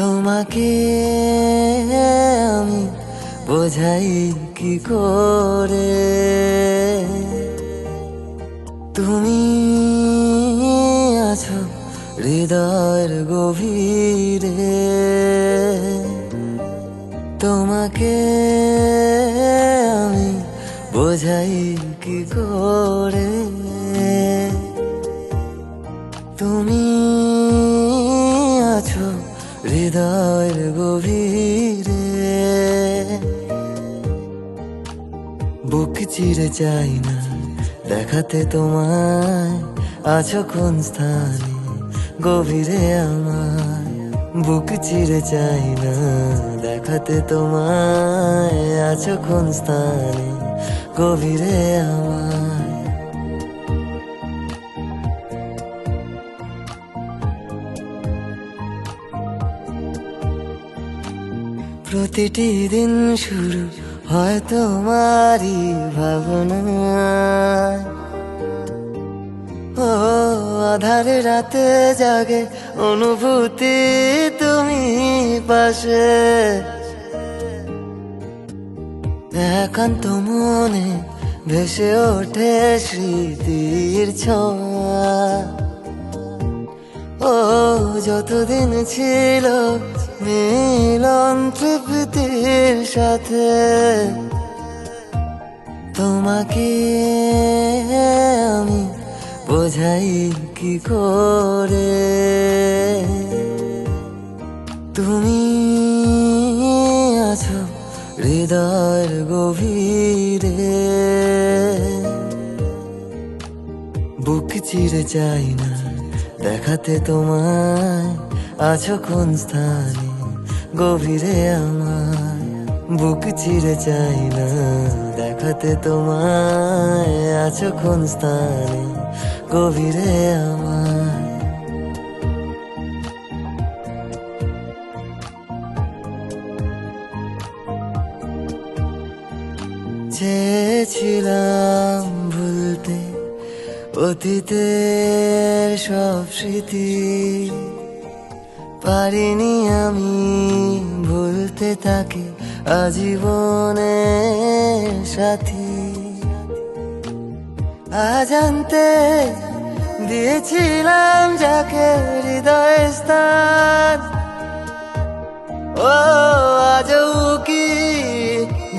তোমাকে আমি বোঝাই কি করে? তুমি আছো হৃদয়ের গভীরে। তোমাকে আমি বোঝাই কি করে? তুমি হৃদয়ের গভীরে। বুক চিরে চাই না, দেখাতে তোমায়। আছো কোন স্থানে, গভীরে আমার বুক চিরে চাই না, দেখাতে তোমায়। আছো কোন স্থানে, গভীরে আমার প্রতিটি দিন শুরু হয় তোমারই ভাবনা ও, আধারে রাতে জাগে অনুভূতি তুমি পাশে। একান্ত মনে ভেসে ওঠে স্মৃতির ছোঁয়া। ও, যতদিন ছিল মিলন তৃপ্তির সাথে তোমাকে আমি বোঝাই কি করে? তুমি আছো হৃদয়ের গভীরে। বুক চিরে চাই না, দেখাতে তোমায় আছো কোন স্থানে? গভীরে আমার বুক চিরে চাই না। দেখাতে তোমায় আছো কোন স্থানে? গভীরে আমার চেয়েছিলাম ভুলতে অতীতের সব স্মৃতি। পারিনি আমি তাকে আজীবনের সাথী। আজানতে দিয়েছিলাম যাকে হৃদয় স্থান। ও, আজও কি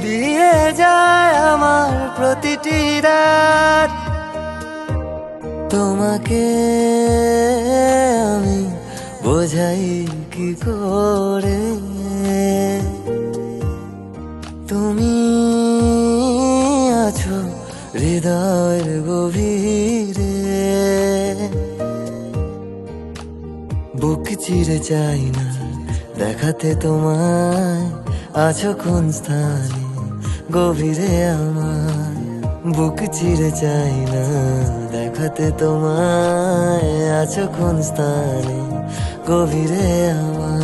দিয়ে যায় আমার প্রতিটি রাত? তোমাকে আমি বোঝাই কি করে? তুমি আছো হৃদয়ের গভীরে। বুক চিরে চাই না দেখাতে তোমায়, আছো কোন স্থানে গভীরে আমার। বুক চিরে চাই না দেখাতে তোমায়, আছো কোন স্থানে গভীরে আমার।